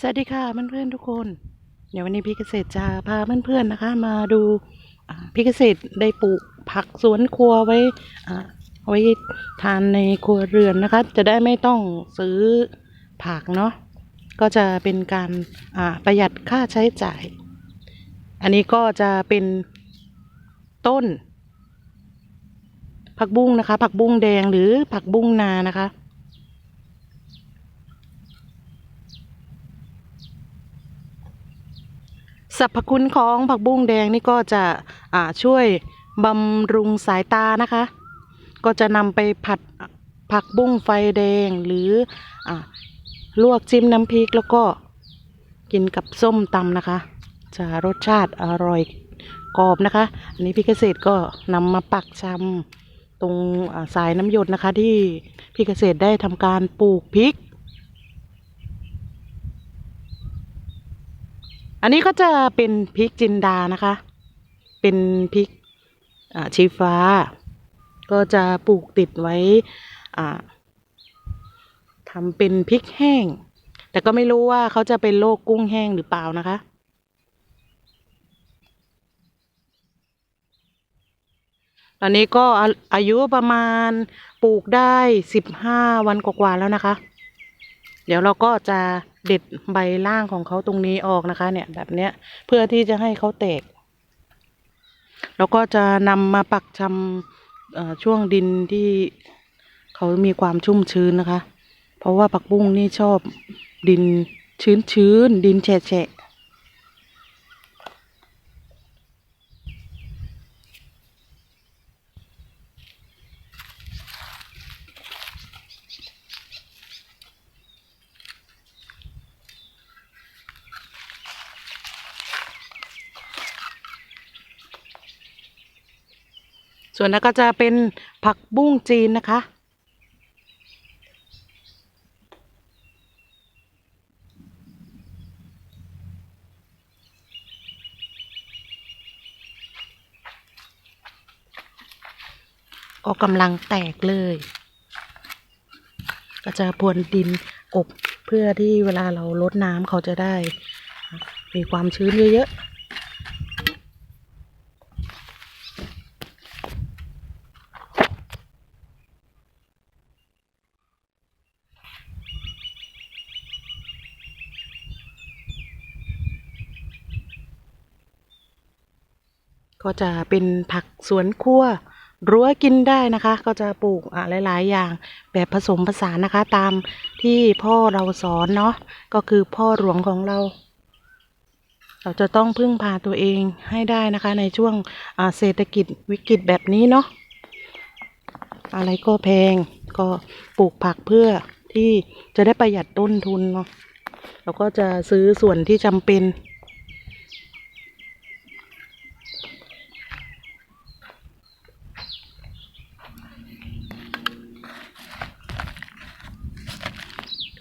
สวัสดีค่ะเพื่อนๆทุกคน เดี๋ยววันนี้พี่เกษตรจะพาเพื่อนๆนะคะ มาดูพี่เกษตรได้ปลูกผักสวนครัวไว้อ่าไว้ทานในครัวเรือนนะคะ จะได้ไม่ต้องซื้อผักเนาะก็จะเป็นการประหยัดค่าใช้จ่าย อันนี้ก็จะเป็นต้น ผักบุ้งนะคะ ผักบุ้งแดงหรือผักบุ้งนานะคะ สรรพคุณของผักบุ้งแดงนี่ก็จะอ่าช่วยบำรุงสายตานะคะ ก็จะนำไปผัดผักบุ้งไฟแดงหรืออ่าลวกจิ้มน้ำพริกแล้วก็กินกับส้มตำนะคะ จะรสชาติอร่อยกรอบนะคะ อันนี้พี่เกษตรก็นำมาปักชำตรงสายน้ำหยดนะคะ ที่พี่เกษตรได้ทำการปลูกพริก อันนี้ก็จะเป็นพริกจินดานะคะ เป็นพริกชีฟ้า ก็จะปลูกติดไว้ทำเป็นพริกแห้ง แต่ก็ไม่รู้ว่าเขาจะเป็นโรคกุ้งแห้งหรือเปล่านะคะตอนนี้ก็อาอายุประมาณปลูกได้สิบห้าวันกว่าๆแล้วนะคะ เดี๋ยวเราก็จะเด็ดใบล่างของเขาตรงนี้ออกนะคะ เนี่ยแบบเนี้ยเพื่อที่จะให้เขาแตก แล้วก็จะนำมาปักชำช่วงดินที่เขามีความชุ่มชื้นนะคะ เพราะว่าผักบุ้งนี่ชอบดินชื้นชื้นดินแฉะแฉะ ส่วนนั้นก็จะเป็นผักบุ้งจีนนะคะก็กำลังแตกเลย ก็จะพรวนดินกบเพื่อที่เวลาเราลดน้ำเขาจะได้ มีความชื้นเยอะๆ ก็จะเป็นผักสวนครัวรั้วกินได้นะคะ ก็จะปลูกอะหลายๆ อย่างแบบผสมผสานนะคะ ตามที่พ่อเราสอนเนาะก็คือพ่อหลวงของเรา เราจะต้องพึ่งพาตัวเองให้ได้นะคะ ในช่วงเศรษฐกิจวิกฤตแบบนี้เนาะอะไรก็แพงก็ปลูกผักเพื่อที่จะได้ประหยัดต้นทุนเนาะเราก็จะซื้อส่วนที่จำเป็น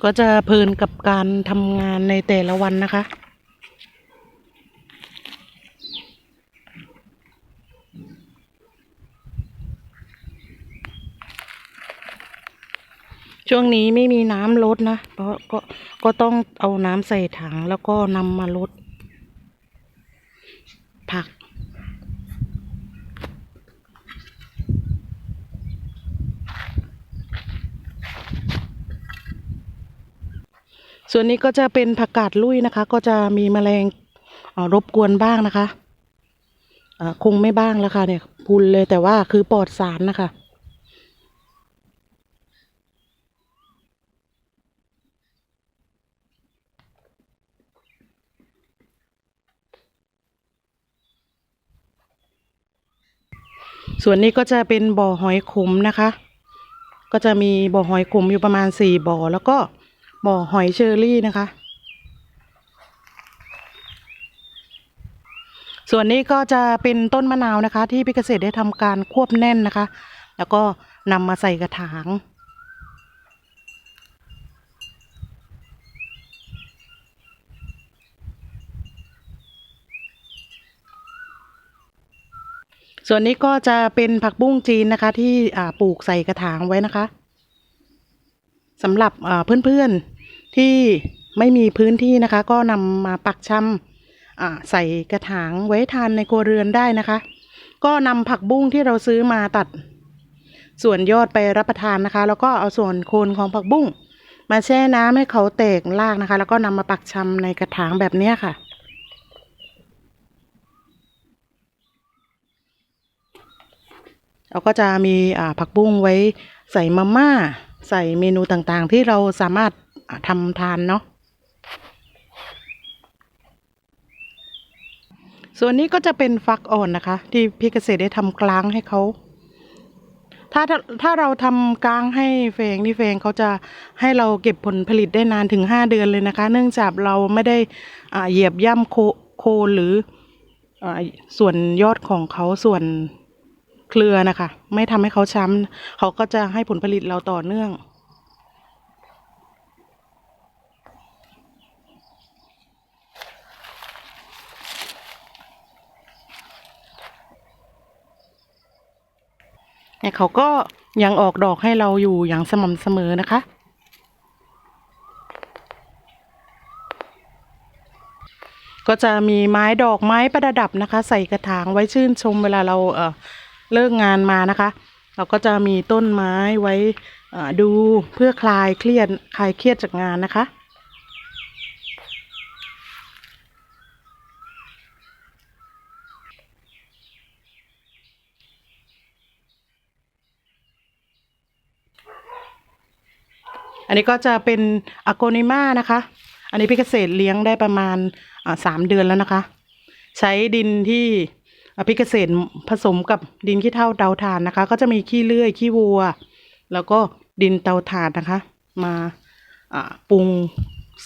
ก็จะเพลินกับการทำงานในแต่ละวันนะคะ ช่วงนี้ไม่มีน้ำลดนะ เพราะก็ก็ต้องเอาน้ำใส่ถังแล้วก็นำมาลดผัก ส่วนนี้ก็จะเป็นผักกาดลุยนะคะ ก็จะมีแมลงรบกวนบ้างนะคะคงไม่บ้างแล้วค่ะเนี่ยพุนเลยแต่ว่าคือปลอดสารนะคะส่วนนี้ก็จะเป็นบ่อหอยขมนะคะ ก็จะมีบ่อหอยขมอยู่ประมาณสี่บ่อแล้วก็ บ่อหอยเชอรี่นะคะ ส่วนนี้ก็จะเป็นต้นมะนาวนะคะ ที่พี่เกษตรได้ทำการควบแน่นนะคะ แล้วก็นำมาใส่กระถางส่วนนี้ก็จะเป็นผักบุ้งจีนนะคะ ที่ปลูกใส่กระถางไว้นะคะ สำหรับเพื่อนๆที่ไม่มีพื้นที่นะคะ ก็นำมาปักชำอ่าใส่กระถางไว้ทานในครัวเรือนได้นะคะ ก็นำผักบุ้งที่เราซื้อมาตัดส่วนยอดไปรับประทานนะคะ แล้วก็เอาส่วนโคนของผักบุ้งมาแช่น้ำให้เขาแตกรากนะคะ แล้วก็นำมาปักชำในกระถางแบบนี้ค่ะเราก็จะมีผักบุ้งไว้ใส่มาม่า ใส่เมนูต่างๆ ที่เราสามารถทำทานเนาะส่วนนี้ก็จะเป็นฟักอ่อนนะคะ ที่พี่เกษตรได้ทำกลางให้เขาถ้าถ้าเราทำกลางให้เฟงนี่เฟงเขาจะให้เราเก็บผลผลิตได้นานถึงห้าเดือนเลยนะคะ เนื่องจากเราไม่ได้เหยียบย่ำโคโคหรืออส่วนยอดของเขาส่วน เครือนะคะ ไม่ทำให้เขาช้ำเขาก็จะให้ผลผลิตเราต่อเนื่องเนี่ยเขาก็ยังออกดอกให้เราอยู่อย่างสม่ำเสมอนะคะ ก็จะมีไม้ดอกไม้ประดับนะคะ ใส่กระถางไว้ชื่นชมเวลาเราเอ่อ เลิกงานมานะคะ เราก็จะมีต้นไม้ไว้ดูเพื่อคลายเครียดคลายเครียดจากงานนะคะ อันนี้ก็จะเป็นอะโกนิมานะคะ อันนี้พี่เกษตรเลี้ยงได้ประมาณสามเดือนแล้วนะคะ ใช้ดินที่ อ่าพี่เกษตรผสมกับดินขี้เถ้าเตาถ่านนะคะ ก็จะมีขี้เลื่อยขี้วัว แล้วก็ดินเตาถ่านนะคะ มาปรุง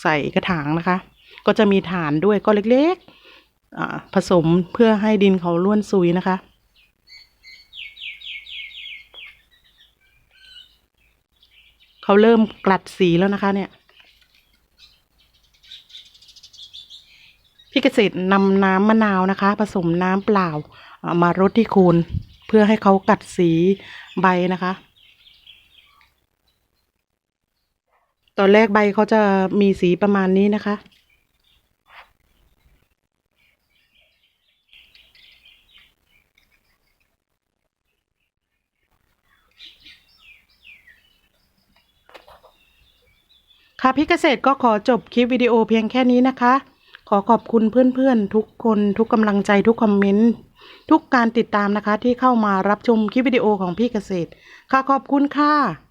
ใส่กระถางนะคะ ก็จะมีฐานด้วยก็เล็กๆผสมเพื่อให้ดินเขาล้วนซุยนะคะเขาเริ่มกลัดสีแล้วนะคะเนี่ย พี่เกษตรนำน้ำมะนาวนะคะ ผสมน้ำเปล่ามารดที่โคนเพื่อให้เขากัดสีใบนะคะ ตอนแรกใบเขาจะมีสีประมาณนี้นะคะ ค่ะพี่เกษตรก็ขอจบคลิปวิดีโอเพียงแค่นี้นะคะ ขอขอบคุณเพื่อนๆ ทุกคนทุกกำลังใจทุกคอมเมนต์ทุกการติดตามนะคะที่เข้ามารับชมคลิปวิดีโอของพี่เกษตร ค่ะขอบคุณค่ะ